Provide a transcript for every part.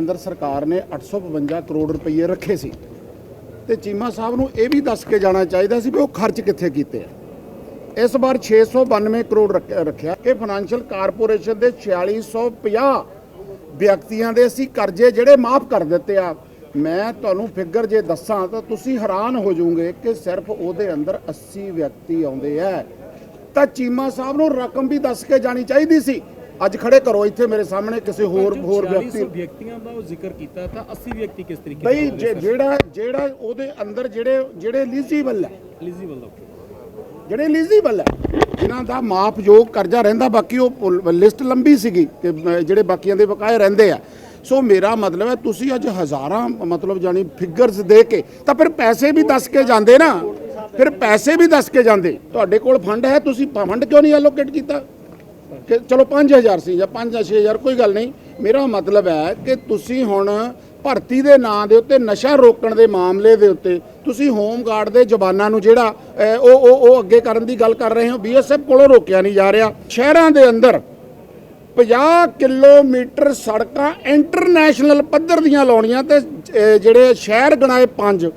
ਅੰਦਰ ਸਰਕਾਰ ਨੇ 852 ਕਰੋੜ ਰੁਪਏ ਰੱਖੇ ਸੀ। ਤੇ ਚੀਮਾ ਸਾਹਿਬ ਨੂੰ ਇਹ ਵੀ ਦੱਸ ਕੇ ਜਾਣਾ ਚਾਹੀਦਾ ਸੀ ਵੀ ਉਹ ਖਰਚ ਕਿੱਥੇ ਕੀਤੇ ਆ। ਇਸ ਵਾਰ 692 ਕਰੋੜ ਰੱਖ- ਰੱਖਿਆ। ਇਹ ਫਾਈਨੈਂਸ਼ੀਅਲ ਕਾਰਪੋਰੇਸ਼ਨ ਦੇ 4650 ਵਿਅਕਤੀਆਂ ਦੇ ਅਸੀਂ ਕਰਜ਼ੇ ਜਿਹੜੇ ਮਾਫ ਕਰ ਦਿੱਤੇ ਆ। ਮੈਂ ਤੁਹਾਨੂੰ ਫਿਗਰ ਜੇ ਦੱਸਾਂ ਤਾਂ ਤੁਸੀਂ ਹੈਰਾਨ ਹੋ ਜਾਓਗੇ ਕਿ ਸਿਰਫ ਉਹਦੇ ਅੰਦਰ 80 ਵਿਅਕਤੀ ਆਉਂਦੇ ਆ। ਤਾਂ ਚੀਮਾ ਸਾਹਿਬ ਨੂੰ ਰਕਮ ਵੀ ਦੱਸ ਕੇ ਜਾਣੀ ਚਾਹੀਦੀ ਸੀ। ਅੱਜ ਖੜੇ ਕਰੋ ਇੱਥੇ ਮੇਰੇ ਸਾਹਮਣੇ ਕਿਸੇ ਹੋਰ ਹੋਰ ਵਿਅਕਤੀ ਵਿਅਕਤੀਆਂ ਦਾ ਉਹ ਜ਼ਿਕਰ ਕੀਤਾ ਤਾਂ 80 ਵਿਅਕਤੀ ਕਿਸ ਤਰੀਕੇ ਬਈ ਜਿਹੜਾ ਜਿਹੜਾ ਉਹਦੇ ਅੰਦਰ ਜਿਹੜੇ ਜਿਹੜੇ ਐਲੀਜੀਬਲ ਹੈ। ਐਲੀਜੀਬਲ ਜਿਹੜੇ ਐਲੀਜੀਬਲ ਹੈ ਜਿਨ੍ਹਾਂ ਦਾ ਮਾਪਯੋਗ ਕਰਜ਼ਾ ਰਹਿੰਦਾ ਬਾਕੀ ਉਹ ਲਿਸਟ ਲੰਬੀ ਸੀਗੀ ਕਿ ਜਿਹੜੇ ਬਾਕੀਆਂ ਦੇ ਬਕਾਏ ਰਹਿੰਦੇ ਆ। ਸੋ ਮੇਰਾ ਮਤਲਬ ਹੈ ਤੁਸੀਂ ਅੱਜ ਹਜ਼ਾਰਾਂ ਮਤਲਬ ਜਾਨੀ ਫਿਗਰਸ ਦੇ ਕੇ ਤਾਂ ਫਿਰ ਪੈਸੇ ਵੀ ਦੱਸ ਕੇ ਜਾਂਦੇ ਨਾ। ਫਿਰ ਪੈਸੇ ਵੀ ਦੱਸ ਕੇ ਜਾਂਦੇ। ਤੁਹਾਡੇ ਕੋਲ ਫੰਡ ਹੈ ਤੁਸੀਂ ਫੰਡ ਕਿਉਂ ਨਹੀਂ ਐਲੋਕੇਟ ਕੀਤਾ? ਕਿ ਚਲੋ 5000 ਸੀ ਜਾਂ 5 6000 ਕੋਈ ਗੱਲ ਨਹੀਂ। ਮੇਰਾ ਮਤਲਬ ਹੈ ਕਿ ਤੁਸੀਂ ਹੁਣ ਭਰਤੀ ਦੇ ਨਾਂ ਦੇ ਉੱਤੇ, ਨਸ਼ਾ ਰੋਕਣ ਦੇ ਮਾਮਲੇ ਦੇ ਉੱਤੇ, ਤੁਸੀਂ ਹੋਮ ਗਾਰਡ ਦੇ ਜਵਾਨਾਂ ਨੂੰ ਜਿਹੜਾ ਉਹ ਉਹ ਉਹ ਅੱਗੇ ਕਰਨ ਦੀ ਗੱਲ ਕਰ ਰਹੇ ਹੋ। ਬੀਐਸਐਫ ਕੋਲੋਂ ਰੋਕਿਆ ਨਹੀਂ ਜਾ ਰਿਹਾ। ਸ਼ਹਿਰਾਂ ਦੇ ਅੰਦਰ 50 ਕਿਲੋਮੀਟਰ ਸੜਕਾਂ ਇੰਟਰਨੈਸ਼ਨਲ ਪੱਧਰ ਦੀਆਂ ਲਾਉਣੀਆਂ ਤੇ ਜਿਹੜੇ ਸ਼ਹਿਰ ਗਣਾਏ 5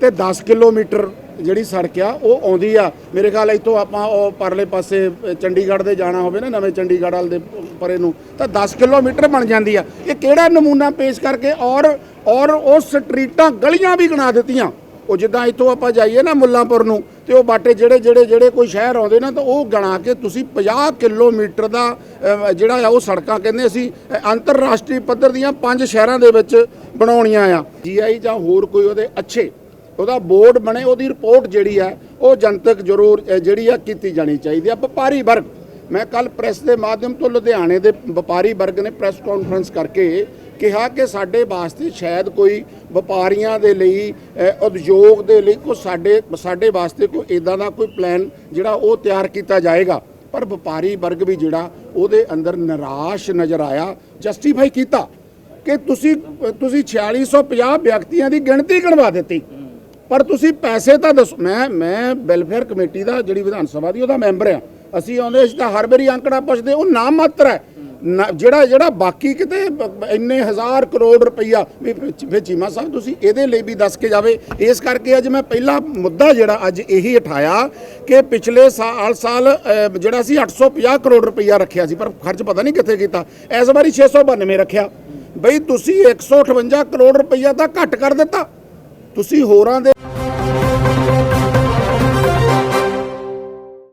ਤੇ 10 ਕਿਲੋਮੀਟਰ ਜਿਹੜੀ ਸੜਕ ਆ, ਉਹ ਆਉਂਦੀ ਆ। ਮੇਰੇ ਖਿਆਲ ਇੱਥੋਂ ਆਪਾਂ ਉਹ ਪਰਲੇ ਪਾਸੇ ਚੰਡੀਗੜ੍ਹ ਦੇ ਜਾਣਾ ਹੋਵੇ ਨਾ, ਨਵੇਂ ਚੰਡੀਗੜ੍ਹ ਵਾਲ ਦੇ ਪਰੇ ਨੂੰ, ਤਾਂ 10 ਕਿਲੋਮੀਟਰ ਬਣ ਜਾਂਦੀ ਆ। ਇਹ ਕਿਹੜਾ ਨਮੂਨਾ ਪੇਸ਼ ਕਰਕੇ ਔਰ ਔਰ ਉਹ ਸਟਰੀਟਾਂ ਗਲੀਆਂ ਵੀ ਗਣਾ ਦਿੱਤੀਆਂ। ਉਹ ਜਿੱਦਾਂ ਇੱਥੋਂ ਆਪਾਂ ਜਾਈਏ ਨਾ ਮੁੱਲਾਂਪੁਰ ਨੂੰ, ਤੇ ਉਹ ਬਾਟੇ ਜਿਹੜੇ ਜਿਹੜੇ ਜਿਹੜੇ ਕੋਈ ਸ਼ਹਿਰ ਆਉਂਦੇ ਨਾ, ਤਾਂ ਉਹ ਗਣਾ ਕੇ ਤੁਸੀਂ 50 ਕਿਲੋਮੀਟਰ ਦਾ ਜਿਹੜਾ ਆ, ਉਹ ਸੜਕਾਂ ਕਹਿੰਦੇ ਅਸੀਂ ਅੰਤਰਰਾਸ਼ਟਰੀ ਪੱਧਰ ਦੀਆਂ ਪੰਜ ਸ਼ਹਿਰਾਂ ਦੇ ਵਿੱਚ ਬਣਾਉਣੀਆਂ ਆ। ਜੀਆਈ ਜਾਂ ਹੋਰ ਕੋਈ ਉਹਦੇ ਅੱਛੇ ਉਹਦਾ ਬੋਰਡ ਬਣੇ, ਉਹਦੀ ਰਿਪੋਰਟ ਜਿਹੜੀ ਆ, ਉਹ ਜਨਤਕ ਜ਼ਰੂਰ ਜਿਹੜੀ ਆ, ਕੀਤੀ ਜਾਣੀ ਚਾਹੀਦੀ ਆ। ਵਪਾਰੀ ਵਰਗ, ਮੈਂ ਕੱਲ ਪ੍ਰੈਸ ਦੇ ਮਾਧਿਅਮ ਤੋਂ ਲੁਧਿਆਣੇ ਦੇ ਵਪਾਰੀ ਵਰਗ ਨੇ ਪ੍ਰੈਸ ਕਾਨਫਰੰਸ ਕਰਕੇ ਕਿਹਾ ਕਿ ਸਾਡੇ ਵਾਸਤੇ ਸ਼ਾਇਦ ਕੋਈ ਵਪਾਰੀਆਂ ਦੇ ਲਈ ਉਦਯੋਗ ਦੇ ਲਈ ਕੋਈ ਸਾਡੇ ਸਾਡੇ ਵਾਸਤੇ ਕੋਈ ਇਦਾਂ ਦਾ ਕੋਈ ਪਲਾਨ ਜਿਹੜਾ ਉਹ ਤਿਆਰ ਕੀਤਾ ਜਾਏਗਾ। ਪਰ ਵਪਾਰੀ ਵਰਗ ਵੀ ਜਿਹੜਾ, ਉਹਦੇ ਅੰਦਰ ਨਿਰਾਸ਼ ਨਜ਼ਰ ਆਇਆ ਜਸਟੀਫਾਈ ਕੀਤਾ ਕਿ ਤੁਸੀਂ ਤੁਸੀਂ 4650 ਵਿਅਕਤੀਆਂ ਦੀ ਗਿਣਤੀ ਗਣਵਾ ਦਿੱਤੀ। ਪਰ ਤੁਸੀਂ ਪੈਸੇ ਤਾਂ ਦੱਸੋ। ਮੈਂ ਮੈਂ ਵੈਲਫੇਅਰ ਕਮੇਟੀ ਦਾ ਜਿਹੜੀ ਵਿਧਾਨ ਸਭਾ ਦੀ, ਉਹਦਾ ਮੈਂਬਰ ਆ ਅਸੀਂ ਆਉਂਦੇ ਅਸੀਂ ਤਾਂ ਹਰ ਵਾਰੀ ਅੰਕੜਾ ਪੁੱਛਦੇ, ਉਹ ਨਾਮ ਮਾਤਰ ਹੈ। ਨਾ- ਜਿਹੜਾ ਜਿਹੜਾ ਬਾਕੀ ਕਿਤੇ ਇੰਨੇ ਹਜ਼ਾਰ ਕਰੋੜ ਰੁਪਈਆ ਵੀ ਫਿਰ ਚੀਮਾ ਸਾਹਿਬ, ਤੁਸੀਂ ਇਹਦੇ ਲਈ ਵੀ ਦੱਸ ਕੇ ਜਾਵੇ। ਇਸ ਕਰਕੇ ਅੱਜ ਮੈਂ ਪਹਿਲਾ ਮੁੱਦਾ ਜਿਹੜਾ ਅੱਜ ਇਹੀ ਉਠਾਇਆ ਕਿ ਪਿਛਲੇ ਸਾਲ ਸਾਲ ਜਿਹੜਾ ਸੀ 850 ਕਰੋੜ ਰੁਪਈਆ ਰੱਖਿਆ ਸੀ, ਪਰ ਖਰਚ ਪਤਾ ਨਹੀਂ ਕਿੱਥੇ ਕੀਤਾ। ਇਸ ਵਾਰੀ 692 ਰੱਖਿਆ। ਬਈ ਤੁਸੀਂ 158 ਕਰੋੜ ਰੁਪਈਆ ਤਾਂ ਘੱਟ ਕਰ ਦਿੱਤਾ। ਤੁਸੀਂ ਹੋਰਾਂ ਦੇ